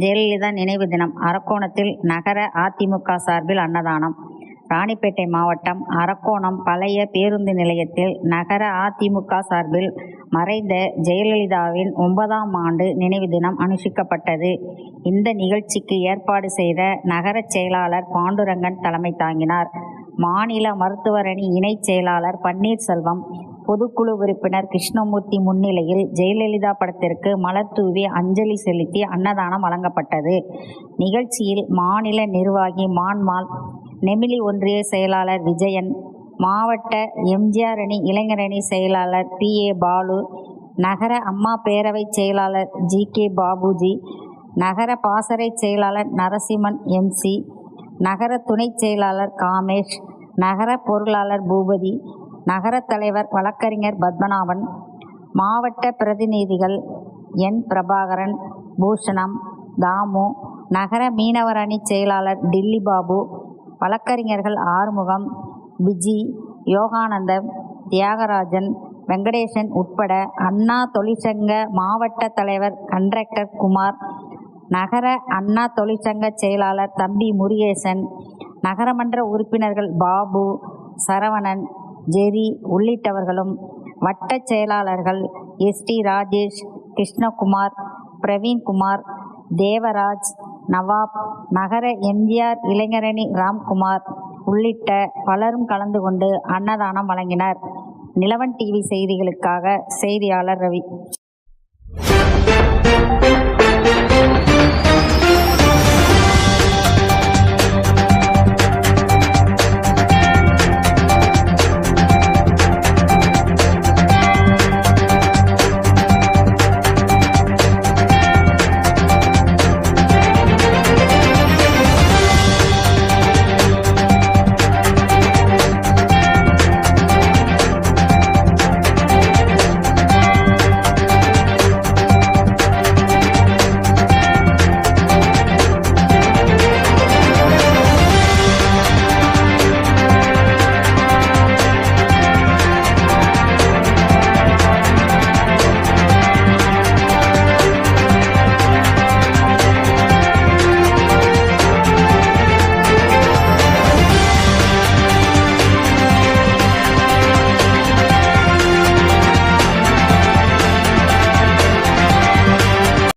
ஜெயலலிதா நினைவு தினம் அரக்கோணத்தில் நகர அதிமுக சார்பில் அன்னதானம். ராணிப்பேட்டை மாவட்டம் அரக்கோணம் பழைய பேருந்து நிலையத்தில் நகர அதிமுக சார்பில் மறைந்த ஜெயலலிதாவின் ஒன்பதாம் ஆண்டு நினைவு தினம் அனுஷ்டிக்கப்பட்டது. இந்த நிகழ்ச்சிக்கு ஏற்பாடு செய்த நகர செயலாளர் பாண்டுரங்கன் தலைமை தாங்கினார். மாநில மருத்துவரணி இணைச் செயலாளர் பன்னீர்செல்வம் பொதுக்குழு உறுப்பினர் கிருஷ்ணமூர்த்தி முன்னிலையில் ஜெயலலிதா படத்திற்கு மலர் தூவி அஞ்சலி செலுத்தி அன்னதானம் வழங்கப்பட்டது. நிகழ்ச்சியில் மாநில நிர்வாகி மான்மால் நெமிலி ஒன்றிய செயலாளர் விஜயன் மாவட்ட எம்ஜிஆர் அணி இளைஞரணி செயலாளர் பி. ஏ. பாலு நகர அம்மா பேரவை செயலாளர் ஜி. கே. பாபுஜி நகர பாசறை செயலாளர் நரசிம்மன் எம்சி நகர துணைச் செயலாளர் காமேஷ் நகர பொருளாளர் பூபதி நகரத் தலைவர் வழக்கறிஞர் பத்மநாபன் மாவட்ட பிரதிநிதிகள் என். பிரபாகரன் பூஷணம் தாமு நகர மீனவர் அணி செயலாளர் டில்லி பாபு வழக்கறிஞர்கள் ஆறுமுகம் விஜி யோகானந்தம் தியாகராஜன் வெங்கடேசன் உட்பட அண்ணா தொழிற்சங்க மாவட்ட தலைவர் கண்ட்ராக்டர் குமார் நகர அண்ணா தொழிற்சங்க செயலாளர் தம்பி முருகேசன் நகரமன்ற உறுப்பினர்கள் பாபு சரவணன் ஜெரி உள்ளிட்டவர்களும் வட்ட செயலாளர்கள் எஸ்டி ராஜேஷ் கிருஷ்ணகுமார் பிரவீன்குமார் தேவராஜ் நவாப் நகர எம்ஜிஆர் இளைஞரணி ராம்குமார் உள்ளிட்ட பலரும் கலந்து கொண்டு அன்னதானம் வழங்கினர். நிலவன் டிவி செய்திகளுக்காக செய்தியாளர் ரவி.